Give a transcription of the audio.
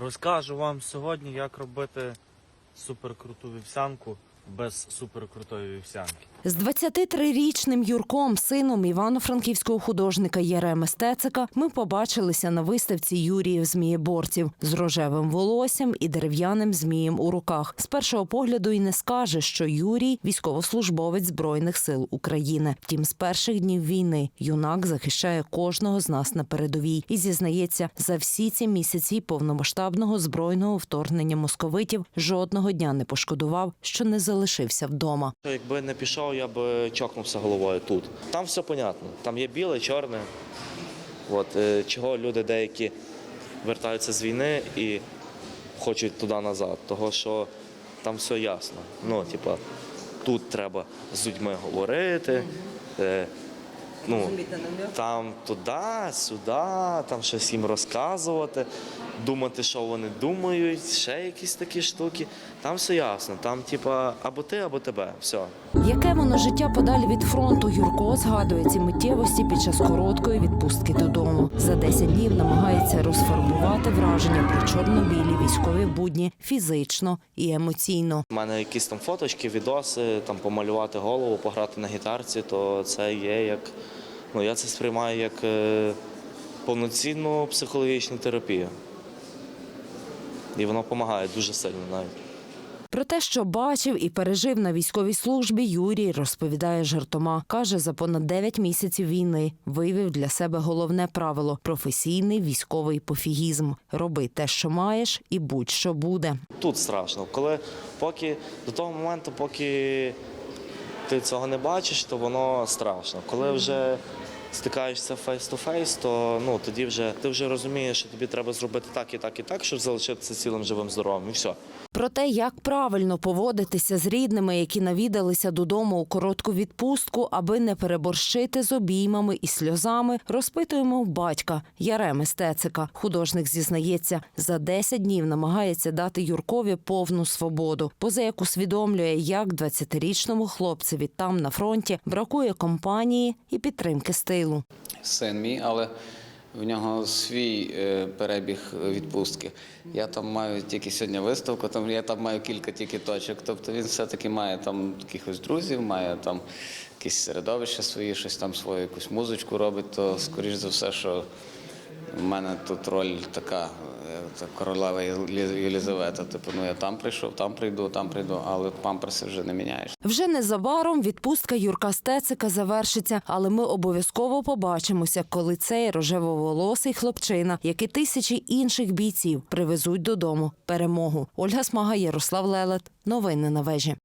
Розкажу вам сьогодні, як робити суперкруту вівсянку без суперкрутої вівсянки. З 23-річним Юрком, сином івано-франківського художника Єреми Стецика, ми побачилися на виставці Юріїв змієборців з рожевим волоссям і дерев'яним змієм у руках. З першого погляду й не скаже, що Юрій військовослужбовець збройних сил України. Втім, з перших днів війни юнак захищає кожного з нас на передовій і зізнається, за всі ці місяці повномасштабного збройного вторгнення московитів жодного дня не пошкодував, що не залишився вдома. Якби не пішов, я б чокнувся головою тут. Там все понятно. Там є біле, чорне. От, е, чого люди деякі вертаються з війни і хочуть туди назад. Того що там все ясно. Ну, типа, тут треба з людьми говорити. Е, ну, там туди, сюди, там щось їм розказувати, думати, що вони думають, ще якісь такі штуки. Там все ясно. Там, типа, або ти, або тебе. Все. Яке воно життя подалі від фронту, Юрко згадує ці миттєвості під час короткої відпустки додому. За 10 днів намагається розфарбувати враження про чорно-білі військові будні фізично і емоційно. У мене якісь там фоточки, відоси, там помалювати голову, пограти на гітарці, то це є як. Ну, я це сприймаю як е, повноцінну психологічну терапію. І воно допомагає дуже сильно навіть. Про те, що бачив і пережив на військовій службі, Юрій розповідає жартома. Каже, за понад 9 місяців війни вивів для себе головне правило професійний військовий пофігізм. Роби те, що маєш, і будь-що буде. Тут страшно. Коли поки до того моменту, поки ти цього не бачиш, то воно страшно. Коли вже стикаєшся фейс-то-фейс, то ну тоді вже ти вже розумієш, що тобі треба зробити так і так, і так, щоб залишитися цілим живим здоровим. І все. Про те, як правильно поводитися з рідними, які навідалися додому у коротку відпустку, аби не переборщити з обіймами і сльозами, розпитуємо батька Яреми Стецика. Художник зізнається, за 10 днів намагається дати Юркові повну свободу, поза як усвідомлює, як 20-річному хлопцеві там на фронті бракує компанії і підтримки з тилу. син мій, але в нього свій е, перебіг відпустки. Я там маю тільки сьогодні виставку, там я там маю кілька тільки точок. Тобто він все-таки має там якихось друзів, має там якісь середовище свої, щось там свою якусь музичку робить, то скоріш за все, що в мене тут роль така, це королева Єлі- Єлізавета. Типу, ну я там прийшов, там прийду, там прийду, але памперси вже не міняєш. Вже незабаром відпустка Юрка Стецика завершиться, але ми обов'язково побачимося, коли цей рожевоволосий хлопчина, як і тисячі інших бійців, привезуть додому перемогу. Ольга Смага, Ярослав Лелет. Новини на вежі.